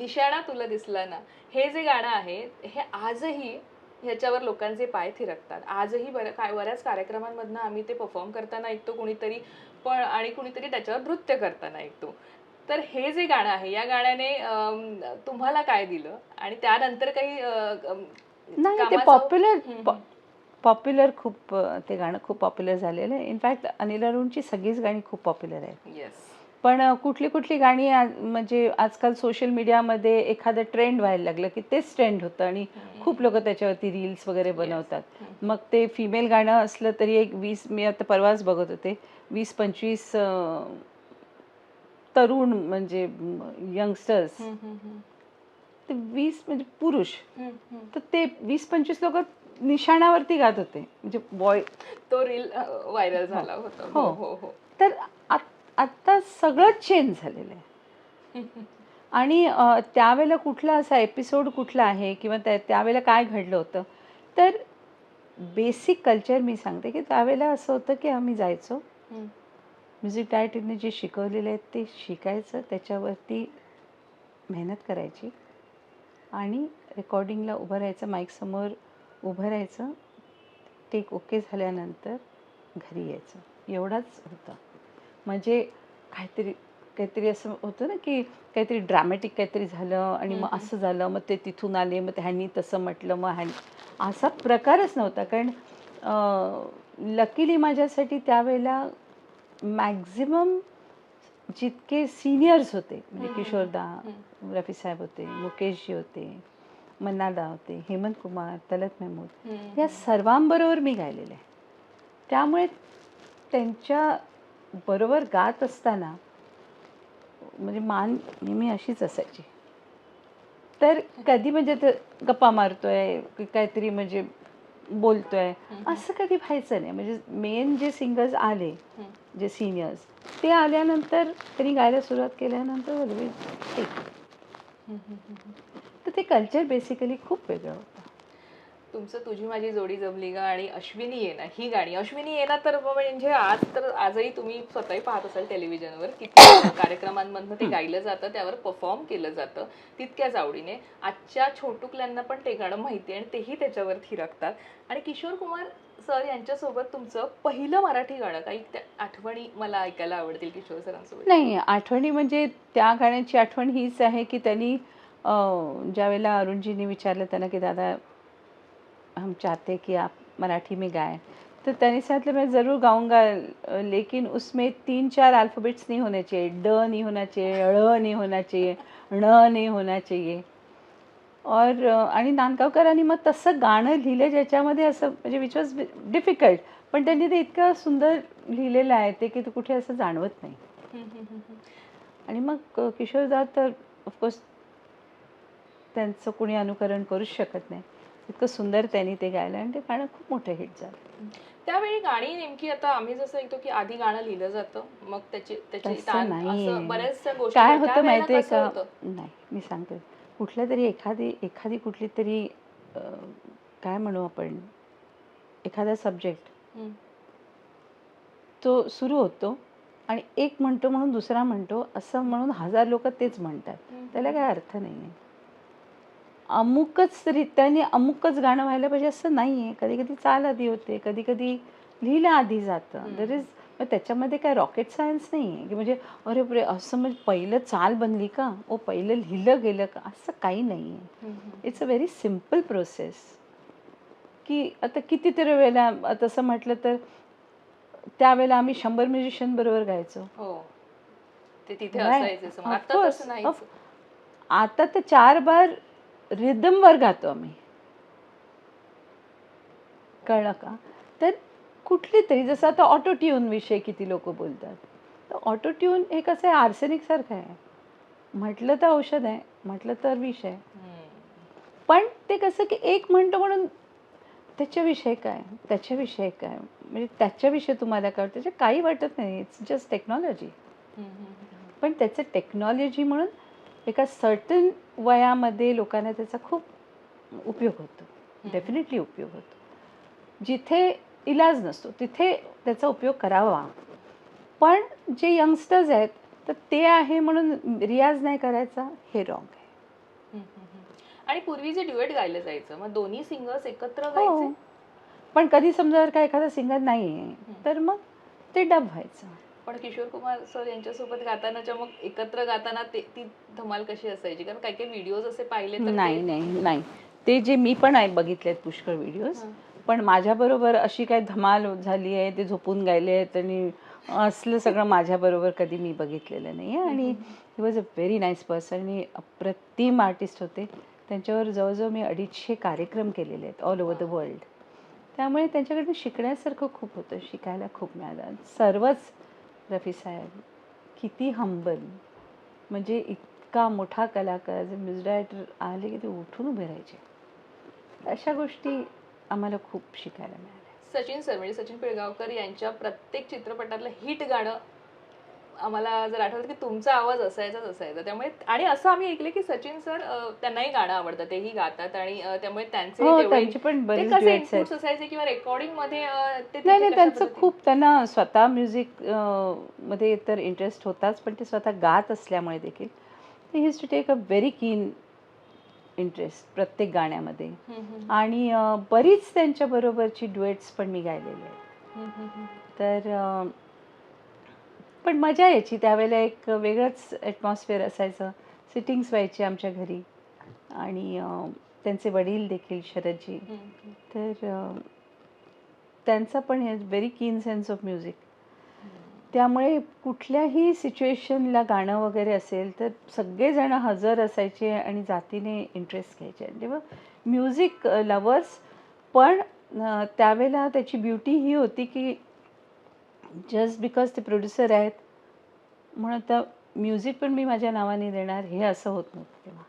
निशाणा तुला दिसला ना हे जे गाणं आहे हे आजही ह्याच्यावर लोकांचे पाय थिरकतात. आजही बऱ्या काय बऱ्याच कार्यक्रमांमधनं आम्ही ते परफॉर्म करताना ऐकतो कोणीतरी पण आणि कुणीतरी त्याच्यावर नृत्य करताना ऐकतो. तर हे जे गाणं आहे या गाण्याने तुम्हाला काय दिलं? आणि त्यानंतर काही नाही ते पॉप्युलर पॉप्युलर खूप ते गाणं खूप पॉप्युलर झालेलं आहे. इनफॅक्ट अनिल अरुणची सगळीच गाणी खूप पॉप्युलर आहेत. येस पण कुठली कुठली गाणी म्हणजे आजकाल सोशल मीडियामध्ये एखादं ट्रेंड व्हायला लागलं की तेच ट्रेंड होतं आणि खूप लोक त्याच्यावरती रील्स वगैरे बनवतात. मग ते फिमेल गाणं असलं तरी एक वीस मी आता परवाच बघत होते वीस पंचवीस तरुण म्हणजे यंगस्टर्स ते वीस म्हणजे पुरुष. तर ते वीस पंचवीस लोक निशाणावरती गात होते. म्हणजे बॉय तो रील व्हायरल झाला होता. हो. हो. हो हो. तर आत- आता सगळं चेंज झालेलं आहे. आणि त्यावेळेला कुठला असा एपिसोड कुठला आहे किंवा त्या त्यावेळेला काय घडलं होतं? तर बेसिक कल्चर मी सांगते की त्यावेळेला असं होतं की आम्ही जायचो. म्युझिक डायरेक्टरने जे शिकवलेले आहेत ते शिकायचं त्याच्यावरती मेहनत करायची आणि रेकॉर्डिंगला उभं राहायचं माईकसमोर उभं राहायचं. टेक ओके झाल्यानंतर घरी यायचं. एवढाच होता. म्हणजे काहीतरी काहीतरी असं होतं ना की काहीतरी ड्रामॅटिक काहीतरी झालं आणि मग. असं झालं मग ते तिथून आले मग ह्यांनी तसं म्हटलं मग ह्यांनी असा प्रकारच नव्हता कारण लकीली माझ्यासाठी त्यावेळेला मॅक्झिमम जितके सिनियर्स होते म्हणजे. किशोरदा. रफी साहेब होते मुकेशजी होते मन्नादा होते हेमंत कुमार तलत महमूद. या सर्वांबरोबर मी गायलेलं आहे त्यामुळे त्यांच्या बरोबर गात असताना म्हणजे मान नेहमी अशीच असायची तर कधी म्हणजे ते गप्पा मारतोय की काहीतरी म्हणजे बोलतोय. असं कधी व्हायचं नाही म्हणजे मेन जे सिंगर्स आले. जे सिनियर्स ते आल्यानंतर त्यांनी गायला सुरुवात केल्यानंतर. तर ते कल्चर बेसिकली खूप वेगळं होतं तुमचं तुझी माझी जोडी जमली गा आणि अश्विनी येना ही गाणी. अश्विनी येना तर म्हणजे आज तर आजही तुम्ही स्वतःही पाहत असाल टेलिव्हिजनवर किती कार्यक्रमांमधनं ते गायलं जातं त्यावर परफॉर्म केलं जातं तितक्याच आवडीने. आजच्या छोटुकल्यांना पण ते गाणं माहिती आहे आणि तेही त्याच्यावर थिरकतात आणि किशोर कुमार सर यांच्यासोबत तुमचं पहिलं मराठी गाणं काही त्या आठवणी मला ऐकायला आवडतील किशोर सरांसोबत? नाही आठवणी म्हणजे त्या गाण्याची आठवण हीच आहे की त्यांनी ज्यावेळेला अरुणजींनी विचारलं त्यांना की दादा हम चाहते कि आप मराठी में गाएं। तो त्यांनी सांगितलं मैं ज़रूर गाऊंगा लेकिन उसमें तीन चार अल्फ़ाबेट्स नहीं होने चाहिए। ड नहीं होना चाहिए ळ नहीं होना चाहिए ण नहीं होना चाहिए। और आणि नांदगावकरांनी मग तसं गाणं लिहिलं ज्याच्यामध्ये असं म्हणजे विच वॉज डिफिकल्ट पण त्यांनी ते इतकं सुंदर लिहिलेलं आहे ते की ते कुठे असं जाणवत नाही. आणि मग किशोरदा तर ऑफकोर्स त्यांचं कुणी अनुकरण करूच शकत नाही. इतकं सुंदर त्यांनी ते गायलं आणि ते गाणं खूप मोठं हिट झालं त्यावेळी गाणी नेमकी आता आम्ही जसं ऐकतो की आधी गाणं लिहिलं जातं मग त्याची त्याची तसं तान नाहीये. असं बऱ्याचशा गोष्टी काय. होतं माहिती आहे का? नाही मी सांगते कुठल्या तरी एखादी एखादी कुठली तरी काय म्हणू आपण एखादा सब्जेक्ट. तो सुरू होतो आणि एक म्हणतो म्हणून दुसरा म्हणतो असं म्हणून हजार लोक तेच म्हणतात. त्याला काय अर्थ नाही आहे अमुकच रित्याने अमुकच गाणं व्हायला पाहिजे असं नाही आहे कधी कधी चाल आधी होते कधी कधी लिहिलं आधी जातं. दर इज मग त्याच्यामध्ये काय रॉकेट सायन्स नाही आहे की म्हणजे अरे बापरे असं म्हणजे पहिलं चाल बनली का? ओ पहिलं लिहिलं गेलं का? असं काही नाही आहे. It's a very simple process की आता कितीतरी वेळेला तसं म्हटलं तर त्यावेळेला आम्ही शंभर म्युझिशियन बरोबर गायचो. हो. आता तर चार बार रिदमवर गातो आम्ही. कळलं का? तर कुठली तरी जसं आता ऑटो ट्यून विषयी किती लोक बोलतात. तर ऑटो ट्यून हे कसं आहे आर्सेनिक सारखं आहे. म्हटलं तर औषध आहे म्हटलं तर विष आहे. पण ते कसं की एक म्हणतो म्हणून त्याच्याविषयी काय? त्याच्याविषयी काय? म्हणजे त्याच्याविषयी तुम्हाला काय त्याच्या काही वाटत नाही इट्स जस्ट टेक्नॉलॉजी. पण त्याचं टेक्नॉलॉजी म्हणून एका सर्टन वयामध्ये लोकांना त्याचा खूप उपयोग होतो. डेफिनेटली उपयोग होतो. जिथे इलाज नसतो तिथे त्याचा उपयोग करावा. पण जे यंगस्टर्स आहेत तर ते आहे म्हणून रियाज नाही करायचा हे रॉंग आहे. आणि पूर्वी जे ड्युएट गायलं जायचं मग दोन्ही सिंगर्स एकत्र हो. गायचे? पण कधी समजा जर का एखादा सिंगर नाही आहे तर मग ते डब व्हायचं. पण किशोर कुमार सर यांच्यासोबत गातानाच्या मग एकत्र गाताना ते ती धमाल कशी असायची? कारण काही काही व्हिडिओज असे पाहिले तर नाही नाही नाही. ते जे मी पण आहे बघितलेत पुष्कळ व्हिडिओज. पण माझ्याबरोबर अशी काय धमाल झाली आहे ते झोपून गायले आहेत आणि असलं सगळं माझ्याबरोबर कधी मी बघितलेलं नाही आहे आणि he was a very nice person आणि अप्रतिम आर्टिस्ट होते. त्यांच्यावर जवळजवळ मी अडीचशे कार्यक्रम केलेले आहेत ऑल ओव्हर द वर्ल्ड त्यामुळे त्यांच्याकडून शिकण्यासारखं खूप होतं शिकायला खूप मिळालं. सर्वच रफी साहेब किती हंबल म्हणजे इतका मोठा कलाकार जे म्युझिक डायरेक्टर आले की ते उठून उभे राहायचे. अशा गोष्टी आम्हाला खूप शिकायला मिळाल्या. सचिन सर म्हणजे सचिन पिळगावकर यांच्या प्रत्येक चित्रपटातलं हिट गाणं आम्हाला जर आठवतं की तुमचा आवाज असायचाच असायचा. त्यामुळे आणि असं आम्ही ऐकले की सचिन सर त्यांनाही गाणं आवडतं. तेही गातात आणि त्यामुळे त्यांचे हो पण कसे इनपुट्स असायचे किंवा रेकॉर्डिंगमध्ये नाही त्यांचं खूप त्यांना स्वतः म्युझिकमध्ये तर इंटरेस्ट होताच पण ते स्वतः गात असल्यामुळे देखील ते his to take a very keen interest प्रत्येक गाण्यामध्ये. आणि बरीच त्यांच्या बरोबरची डुएट्स पण मी गायलेली आहेत. तर पण मजा यायची. त्यावेळेला एक वेगळंच ॲटमॉस्फिअर असायचं. सिटिंग्स व्हायचे आमच्या घरी. आणि त्यांचे वडील देखील शरदजी. तर त्यांचा पण हे व्हेरी कीन सेन्स ऑफ म्युझिक त्यामुळे कुठल्याही सिच्युएशनला गाणं वगैरे असेल तर सगळेजण हजर असायचे आणि जातीने इंटरेस्ट घ्यायचे. तेव्हा म्युझिक लवर्स पण त्यावेळेला त्याची ब्युटी ही होती की जस्ट बिकॉज ते प्रोड्युसर आहेत म्हणून आता म्युझिक पण मी माझ्या नावाने देणार हे असं होत नव्हतं तेव्हा.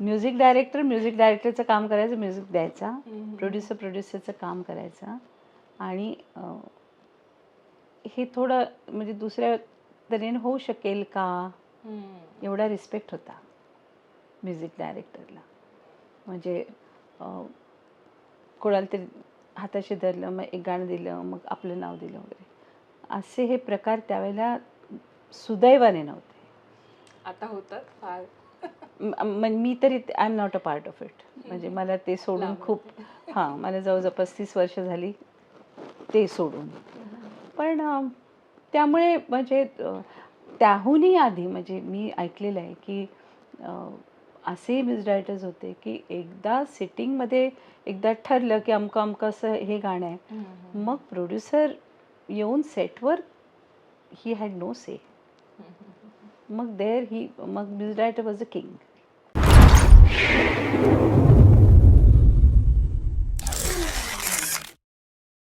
म्युझिक डायरेक्टर म्युझिक डायरेक्टरचं काम करायचं म्युझिक द्यायचा. प्रोड्युसर प्रोड्युसरचं काम करायचं. आणि हे थोडं म्हणजे दुसऱ्या तऱ्हेने होऊ शकेल का? एवढा रिस्पेक्ट होता म्युझिक डायरेक्टरला म्हणजे कोणाला तरी हाताशी धरलं मग एक गाणं दिलं मग आपलं नाव दिलं वगैरे. असे हे प्रकार त्यावेळेला सुदैवाने नव्हते. आता होतात फार. म- तरी I am not a part of it म्हणजे मला ते सोडून खूप हां मला जवळजवळ पस्तीस वर्ष झाली ते सोडून. पण त्यामुळे म्हणजे त्याहूनही आधी म्हणजे मी ऐकलेलं आहे की अं, असे म्युझिक डायरेक्टर्स होते की एकदा सिटिंगमध्ये एकदा ठरलं की अमकं अमकं असं हे गाणं आहे. मग प्रोड्युसर येऊन सेटवर ही हॅड नो से मग देअर ही मग music director was a king